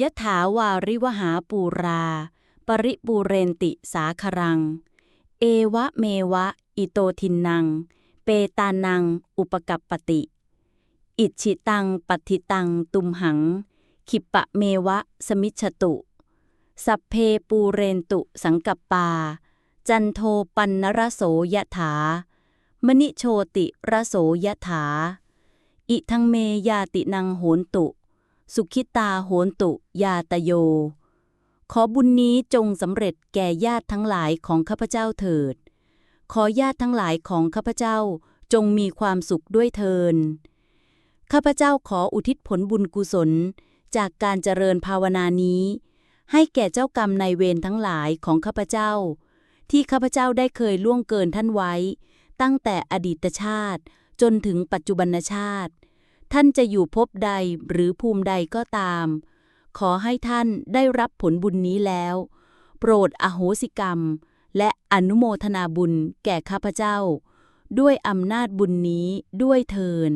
ยะถาวาริวหาปูรา ปริปูเรนติสาครัง เอวะเมวะ อิโตทินนัง เปตานัง อุปกัปปติ อิชิตังปัติตัง ตุมหัง ขิปะเมวะ สมิชตุ สัพเพปูเรนตุสังกัปปา จันโทปันนรโสยะถามณิโชติระโสยะถา อิทังเมยาตินังโหนตุ สุขิตาโหนตุ ยาตโย ขอบุญนี้จงสำเร็จแก่ญาติทั้งหลายของข้าพเจ้าเถิด ขอญาติทั้งหลายของข้าพเจ้าจงมีความสุขด้วยเทิน ข้าพเจ้าขออุทิศผลบุญกุศลจากการเจริญภาวนานี้ ให้แก่เจ้ากรรมนายเวรทั้งหลายของข้าพเจ้า ที่ข้าพเจ้าได้เคยล่วงเกินท่านไว้ ตั้งแต่อดีตชาติจนถึงปัจจุบันชาติ ท่านจะอยู่พบใดหรือภูมิใดก็ตาม ขอให้ท่านได้รับผลบุญนี้แล้ว โปรดอโหสิกรรม และอนุโมทนาบุญแก่ข้าพเจ้า ด้วยอำนาจบุญนี้ด้วยเทิน